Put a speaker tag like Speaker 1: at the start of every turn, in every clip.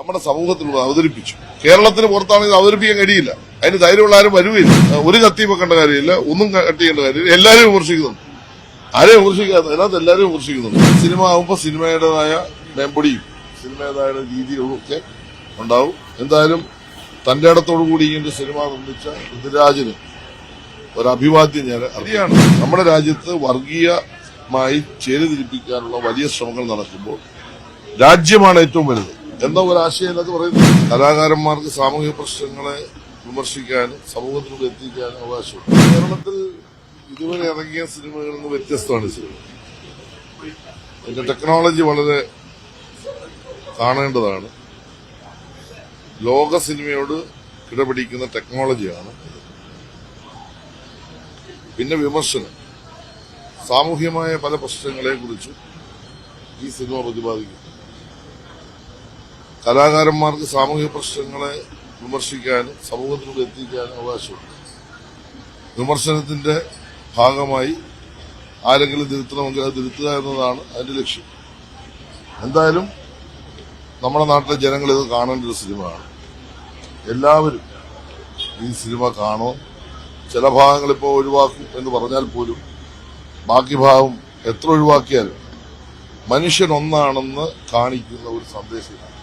Speaker 1: നമ്മുടെ സമൂഹത്തിൽ അവതരിപ്പിച്ചു. കേരളത്തിന് പുറത്താണെങ്കിൽ അവതരിപ്പിക്കാൻ കഴിയില്ല. അതിന് ധൈര്യമുള്ള ആരും വരുകയില്ല. ഒരു കത്തി വെക്കേണ്ട കാര്യമില്ല. ഒന്നും കട്ട് ചെയ്യേണ്ട കാര്യമില്ല. എല്ലാവരും വിമർശിക്കുന്നുണ്ട്. ആരെയും വിമർശിക്കാത്ത അതിനകത്ത് എല്ലാവരും വിമർശിക്കുന്നുണ്ട്. സിനിമ ആകുമ്പോൾ സിനിമയുടേതായ മേമ്പൊടിയും സിനിമയുടേതായ രീതികളും ഒക്കെ ഉണ്ടാവും. എന്തായാലും തന്റെ ഇടത്തോടു കൂടി ഇങ്ങനെ സിനിമ നിർമ്മിച്ച ഋതുരാജിന് ഒരു അഭിവാദ്യം ഞാൻ അറിയാണ് നമ്മുടെ രാജ്യത്ത് വർഗീയമായി ചേരിതിരിപ്പിക്കാനുള്ള വലിയ ശ്രമങ്ങൾ നടക്കുമ്പോൾ രാജ്യമാണ് ഏറ്റവും വലുത്. എന്ന ഒരു ആശയം അത് പറയുന്നത് കലാകാരന്മാർക്ക് സാമൂഹിക പ്രശ്നങ്ങളെ വിമർശിക്കാനും സമൂഹത്തിലൂടെ എത്തിക്കാനും അവകാശമുണ്ട്. കേരളത്തിൽ ഇതുവരെ ഇറങ്ങിയ സിനിമകളിൽ നിന്ന് വ്യത്യസ്തമാണ് സിനിമ. അതിന്റെ ടെക്നോളജി വളരെ കാണേണ്ടതാണ്. ലോക സിനിമയോട് കിടപിടിക്കുന്ന ടെക്നോളജിയാണ് പിന്നെ വിമർശനം. സാമൂഹ്യമായ പല പ്രശ്നങ്ങളെ കുറിച്ചും ഈ സിനിമ പ്രതിപാദിക്കുന്നു. കലാകാരന്മാർക്ക് സാമൂഹിക പ്രശ്നങ്ങളെ വിമർശിക്കാനും സമൂഹത്തിലൂടെ എത്തിക്കാനും അവകാശമുണ്ട്. വിമർശനത്തിന്റെ ഭാഗമായി ആരെങ്കിലും തിരുത്തണമെങ്കിൽ അത് തിരുത്തുക എന്നതാണ് അതിന്റെ ലക്ഷ്യം. എന്തായാലും നമ്മുടെ നാട്ടിലെ ജനങ്ങൾ ഇത് കാണേണ്ട ഒരു സിനിമയാണ്. എല്ലാവരും ഈ സിനിമ കാണോ. ചില ഭാഗങ്ങൾ ഇപ്പോൾ ഒഴിവാക്കും എന്ന് പറഞ്ഞാൽ പോലും ബാക്കി ഭാഗം എത്ര ഒഴിവാക്കിയാലും മനുഷ്യൻ ഒന്നാണെന്ന് കാണിക്കുന്ന ഒരു സന്ദേശമാണ്.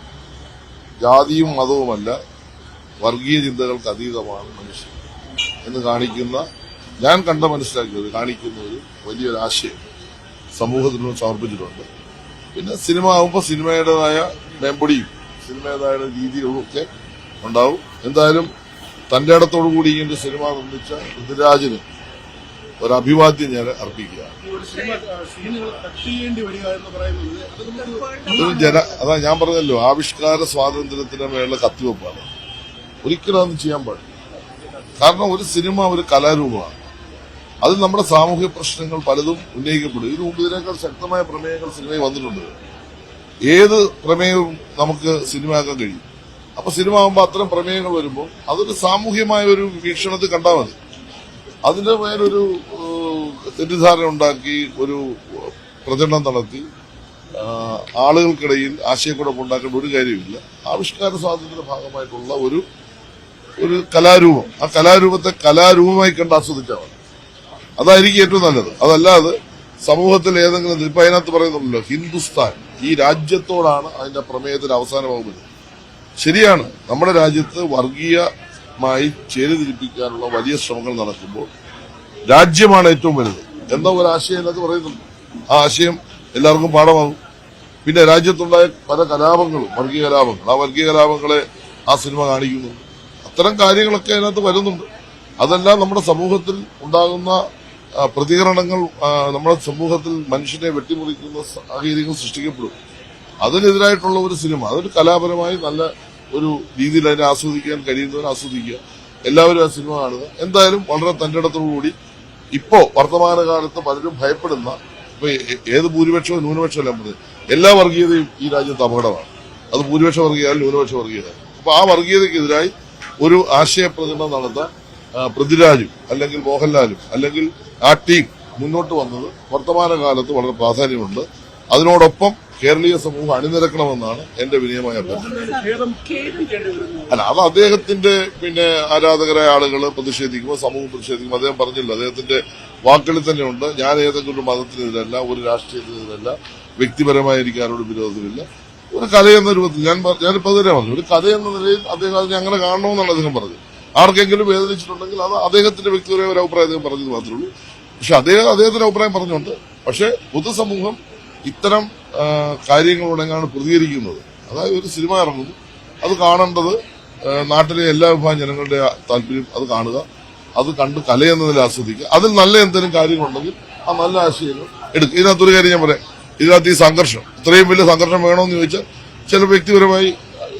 Speaker 1: ജാതിയും മതവുമല്ല വർഗീയ ചിന്തകൾക്ക് അതീതമാണ് മനുഷ്യൻ എന്ന് കാണിക്കുന്ന ഞാൻ കണ്ട മനസ്സിലാക്കിയത് കാണിക്കുന്ന ഒരു വലിയൊരു ആശയം സമൂഹത്തിനോട് സമർപ്പിച്ചിട്ടുണ്ട്. പിന്നെ സിനിമ ആകുമ്പോൾ സിനിമയുടേതായ മേമ്പൊടിയും സിനിമയുടേതായ രീതികളും ഒക്കെ ഉണ്ടാവും. എന്തായാലും തന്റെ ഇടത്തോടു കൂടി ഇങ്ങനെ സിനിമ നിർമ്മിച്ച പൃഥ്വിരാജിന് ഒരു അഭിവാദ്യം ഞാൻ അർപ്പിക്കുക. ജന അതാ ഞാൻ പറഞ്ഞല്ലോ ആവിഷ്കാര സ്വാതന്ത്ര്യത്തിന് മേലുള്ള കത്തിവെപ്പാണ്. ഒരിക്കലും അതൊന്നും ചെയ്യാൻ പാടില്ല. കാരണം ഒരു സിനിമ ഒരു കലാരൂപമാണ്. അത് നമ്മുടെ സാമൂഹ്യ പ്രശ്നങ്ങൾ പലതും ഉന്നയിക്കപ്പെടും. ഇതിനു മുമ്പ് ഇതിനേക്കാൾ ശക്തമായ പ്രമേയങ്ങൾ സിനിമയിൽ വന്നിട്ടുണ്ട്. ഏത് പ്രമേയവും നമുക്ക് സിനിമയാക്കാൻ കഴിയും. അപ്പൊ സിനിമ ആകുമ്പോൾ അത്തരം പ്രമേയങ്ങൾ വരുമ്പോൾ അതൊരു സാമൂഹ്യമായ ഒരു വീക്ഷണത്തിൽ കണ്ടാൽ മതി. അതിന്റെ മേലൊരു തെറ്റിദ്ധാരണ ഉണ്ടാക്കി ഒരു പ്രചരണം നടത്തി. ആളുകൾക്കിടയിൽ ആശയക്കുഴപ്പം ഉണ്ടാക്കേണ്ട ഒരു കാര്യമില്ല. ആവിഷ്കാര സ്വാതന്ത്ര്യത്തിന്റെ ഭാഗമായിട്ടുള്ള ഒരു ഒരു കലാരൂപം. ആ കലാരൂപത്തെ കലാരൂപമായി കണ്ട് ആസ്വദിച്ചാൽ മതി. അതായിരിക്കും ഏറ്റവും നല്ലത്. അതല്ലാതെ സമൂഹത്തിൽ ഏതെങ്കിലും ഇപ്പൊ അതിനകത്ത് പറയുന്നുണ്ടല്ലോ ഹിന്ദുസ്ഥാൻ. ഈ രാജ്യത്തോടാണ് അതിന്റെ പ്രമേയത്തിന് അവസാനമാകുന്നത് ശരിയാണ്. നമ്മുടെ രാജ്യത്ത് വർഗീയമായി ചേരുതിരിപ്പിക്കാനുള്ള വലിയ ശ്രമങ്ങൾ നടക്കുമ്പോൾ രാജ്യമാണ് ഏറ്റവും വലുത്. എന്ന ഒരു ആശയം എന്നൊക്കെ പറയുന്നുണ്ട് ആ ആശയം എല്ലാവർക്കും പാഠമാകും. പിന്നെ രാജ്യത്തുണ്ടായ പല കലാപങ്ങളും വർഗീയ കലാപങ്ങൾ. ആ വർഗീയ കലാപങ്ങളെ ആ സിനിമ കാണിക്കുന്നുണ്ട് അത്തരം കാര്യങ്ങളൊക്കെ അതിനകത്ത് വരുന്നുണ്ട്. അതെല്ലാം നമ്മുടെ സമൂഹത്തിൽ ഉണ്ടാകുന്ന പ്രതികരണങ്ങൾ നമ്മുടെ സമൂഹത്തിൽ മനുഷ്യനെ വെട്ടിമുറിക്കുന്ന സാഹചര്യങ്ങൾ സൃഷ്ടിക്കപ്പെടും. അതിനെതിരായിട്ടുള്ള ഒരു സിനിമ അതൊരു കലാപരമായി നല്ല ഒരു രീതിയിൽ അതിനെ ആസ്വദിക്കാൻ കഴിയുന്നവർ ആസ്വദിക്കുക. എല്ലാവരും ആ സിനിമ കാണുക. എന്തായാലും വളരെ തന്റെ ഇടത്തോടുകൂടി ഇപ്പോ വർത്തമാനകാലത്ത് പലരും ഭയപ്പെടുന്ന ഇപ്പൊ ഏത് ഭൂരിപക്ഷവും ന്യൂനപക്ഷവും എല്ലാം പറഞ്ഞത് എല്ലാ വർഗീയതയും ഈ രാജ്യത്ത് അപകടമാണ്. അത് ഭൂരിപക്ഷ വർഗീയത ന്യൂനപക്ഷ വർഗീയത അപ്പൊ ആ വർഗീയതക്കെതിരായി ഒരു ആശയപ്രകടനം നടത്താൻ പൃഥ്വിരാജും അല്ലെങ്കിൽ മോഹൻലാലും അല്ലെങ്കിൽ ആ ടീം മുന്നോട്ട് വന്നത് വർത്തമാനകാലത്ത് വളരെ പ്രാധാന്യമുണ്ട്. അതിനോടൊപ്പം കേരളീയ സമൂഹം അണിനിരക്കണമെന്നാണ് എന്റെ വിനയമായ അല്ല അത് അദ്ദേഹത്തിന്റെ പിന്നെ ആരാധകരായ ആളുകൾ പ്രതിഷേധിക്കുമ്പോൾ സമൂഹം പ്രതിഷേധിക്കുമ്പോൾ അദ്ദേഹം പറഞ്ഞില്ല. അദ്ദേഹത്തിന്റെ വാക്കുകളിൽ തന്നെയുണ്ട്. ഞാൻ ഏതെങ്കിലും ഒരു മതത്തിനെതിരല്ല ഒരു രാഷ്ട്രീയത്തിനെതിരല്ല വ്യക്തിപരമായി എനിക്ക് ആരോട് വിരോധമില്ല. ഒരു കഥയെന്ന രൂപത്തിൽ ഞാൻ ഞാനിപ്പോൾ ഞാനിപ്പോ അതുവരെ പറഞ്ഞു ഒരു കഥയെന്ന നിലയിൽ അദ്ദേഹം അതിനെ അങ്ങനെ കാണണമെന്നാണ് അദ്ദേഹം പറഞ്ഞത്. ആർക്കെങ്കിലും വേദനിച്ചിട്ടുണ്ടെങ്കിൽ അത് അദ്ദേഹത്തിന്റെ വ്യക്തിപരമായ ഒരു അഭിപ്രായം അദ്ദേഹം പറഞ്ഞത് മാത്രമേ ഉള്ളൂ. പക്ഷെ അദ്ദേഹം അദ്ദേഹത്തിന്റെ അഭിപ്രായം പറഞ്ഞുകൊണ്ട് പക്ഷെ പൊതുസമൂഹം ഇത്തരം കാര്യങ്ങളോടെങ്ങാണ് പ്രതികരിക്കുന്നത്? അതായത് ഒരു സിനിമ ഇറങ്ങുന്നു അത് കാണേണ്ടത് നാട്ടിലെ എല്ലാ വിഭാഗം ജനങ്ങളുടെ താല്പര്യം അത് കാണുക അത് കണ്ട് കലയെന്നതിൽ ആസ്വദിക്കുക. അതിൽ നല്ല എന്തെങ്കിലും കാര്യങ്ങളുണ്ടെങ്കിൽ ആ നല്ല ആശയങ്ങൾ എടുക്കുക. ഇതിനകത്തൊരു കാര്യം ഞാൻ പറയാം. ഇതിനകത്ത് ഈ സംഘർഷം ഇത്രയും വലിയ സംഘർഷം വേണമെന്ന് ചോദിച്ചാൽ ചില വ്യക്തിപരമായി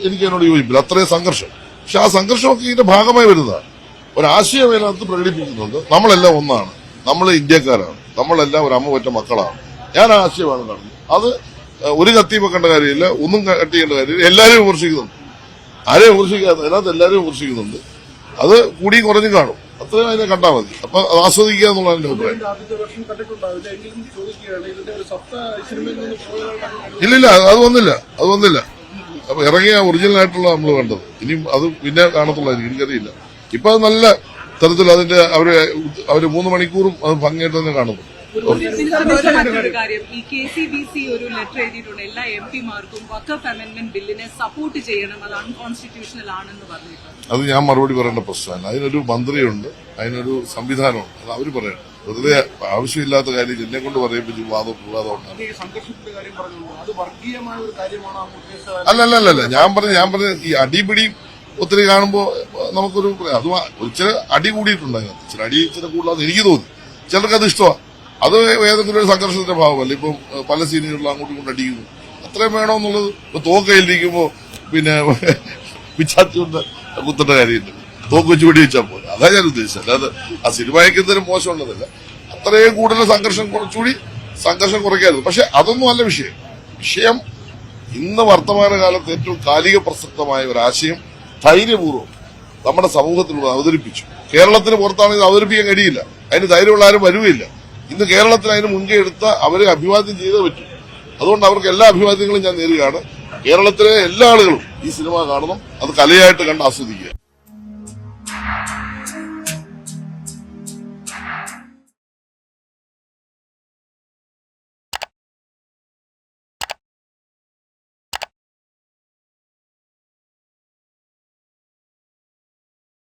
Speaker 1: എനിക്ക് എന്നോട് യോജിപ്പില്ല. അത്രയും സംഘർഷം. പക്ഷെ ആ സംഘർഷമൊക്കെ ഇതിന്റെ ഭാഗമായി വരുന്നതാണ്. ഒരാശയം അതിനകത്ത് പ്രകടിപ്പിക്കുന്നുണ്ട്. നമ്മളെല്ലാം ഒന്നാണ്. നമ്മൾ ഇന്ത്യക്കാരാണ്. നമ്മളെല്ലാം ഒരു അമ്മ പറ്റ മക്കളാണ്. ഞാൻ ആശയമാണ് കാണുന്നത് അത് ഒരു കത്തി വെക്കേണ്ട കാര്യമില്ല ഒന്നും കട്ട് ചെയ്യേണ്ട കാര്യമില്ല. എല്ലാവരും വിമർശിക്കുന്നുണ്ട്. ആരെയും വിമർശിക്കാത്ത അതിനകത്ത് എല്ലാവരും വിമർശിക്കുന്നുണ്ട്. അത് കൂടി കുറഞ്ഞു കാണും. അത്രയും അതിനെ കണ്ടാൽ മതി. അപ്പൊ അത് ആസ്വദിക്കുക എന്നുള്ളതാണ് എന്റെ അഭിപ്രായം. ഇല്ലില്ല അത് വന്നില്ല. അത് വന്നില്ല. അപ്പൊ ഇറങ്ങിയ ഒറിജിനൽ ആയിട്ടുള്ള നമ്മൾ കണ്ടത്. ഇനി അത് പിന്നെ കാണത്തുള്ളതായിരിക്കും. എനിക്കറിയില്ല. ഇപ്പൊ അത് നല്ല തരത്തിൽ അതിന്റെ അവർ അവർ മൂന്ന് മണിക്കൂറും അത് ഭംഗിയായിട്ട് തന്നെ കാണുന്നു
Speaker 2: മറ്റൊരു കാര്യം. ഈ കെ സി ബി സി ഒരു ലെറ്റർ എഴുതിയിട്ടുണ്ട്. എല്ലാ എം പിമാർക്കും വക്കഫ് അമെന്റ്മെന്റ് ബില്ലിനെ സപ്പോർട്ട് ചെയ്യണം. അത് അൺകോൺസ്റ്റിറ്റ്യൂഷണൽ ആണെന്ന് പറഞ്ഞിട്ടുണ്ട്.
Speaker 1: അത് ഞാൻ മറുപടി പറയേണ്ട പ്രശ്നമാണ് അതിനൊരു മന്ത്രിയുണ്ട്. അതിനൊരു സംവിധാനമുണ്ട്. അത് അവർ പറയണം. വെറുതെ ആവശ്യമില്ലാത്ത കാര്യം എന്നെ കൊണ്ട് പറയുമ്പോൾ വാദം വിവാദം ഉണ്ടാകും
Speaker 3: അത് ഈ സംഘർഷത്തിന്റെ കാര്യം പറഞ്ഞു അത് വർഗീയമായ ഒരു കാര്യമാണ് ആ
Speaker 1: അല്ല അല്ല അല്ല ഞാൻ പറഞ്ഞ ഞാൻ പറഞ്ഞ ഈ അടിപിടി ഒത്തിരി കാണുമ്പോ നമുക്കൊരു അത് ഇച്ചിരി അടി കൂടിയിട്ടുണ്ട് അതിനകത്ത്. ചില അടി ഇച്ചിരി കൂടുതലാന്ന് എനിക്ക് തോന്നി. ചിലർക്ക് അത് ഇഷ്ടമാണ് അത് ഏതെങ്കിലും ഒരു സംഘർഷത്തിന്റെ ഭാഗമല്ല? ഇപ്പം പല സീനുകളിലും അങ്ങോട്ടും ഇങ്ങോട്ടും അടിക്കുന്നു. അത്രയും വേണമെന്നുള്ളത് ഇപ്പൊ തോക്കയിലിരിക്കുമ്പോ പിന്നെ പിച്ചാത്തി കൊണ്ട് കുത്തേണ്ട കാര്യമില്ല. തോക്ക് വെച്ച് വെടി വെച്ചാൽ പോലെ അതാ ഞാൻ ഉദ്ദേശിച്ചത്. അല്ലാതെ ആ സിനിമയ്ക്ക് എന്തെങ്കിലും മോശമുള്ളതല്ല. അത്രയും കൂടുതൽ സംഘർഷം കുറച്ചുകൂടി സംഘർഷം കുറയ്ക്കായിരുന്നു. പക്ഷെ അതൊന്നും അല്ല വിഷയം. വിഷയം ഇന്ന് വർത്തമാനകാലത്ത് ഏറ്റവും കാലിക പ്രസക്തമായ ഒരു ആശയം ധൈര്യപൂർവം നമ്മുടെ സമൂഹത്തിലൂടെ അവതരിപ്പിച്ചു. കേരളത്തിന് പുറത്താണെങ്കിൽ അവതരിപ്പിക്കാൻ കഴിയില്ല. അതിന് ധൈര്യമുള്ള ആരും വരുകയില്ല. ഇന്ന് കേരളത്തിൽ അതിന് മുൻകൈ എടുത്ത അവരെ അഭിവാദ്യം ചെയ്തേ പറ്റൂ. അതുകൊണ്ട് അവർക്ക് എല്ലാ അഭിവാദ്യങ്ങളും ഞാൻ നേരുകയാണ്. കേരളത്തിലെ എല്ലാ ആളുകളും ഈ സിനിമ കാണണം. അത് കലയായിട്ട് കണ്ട് ആസ്വദിക്കുക.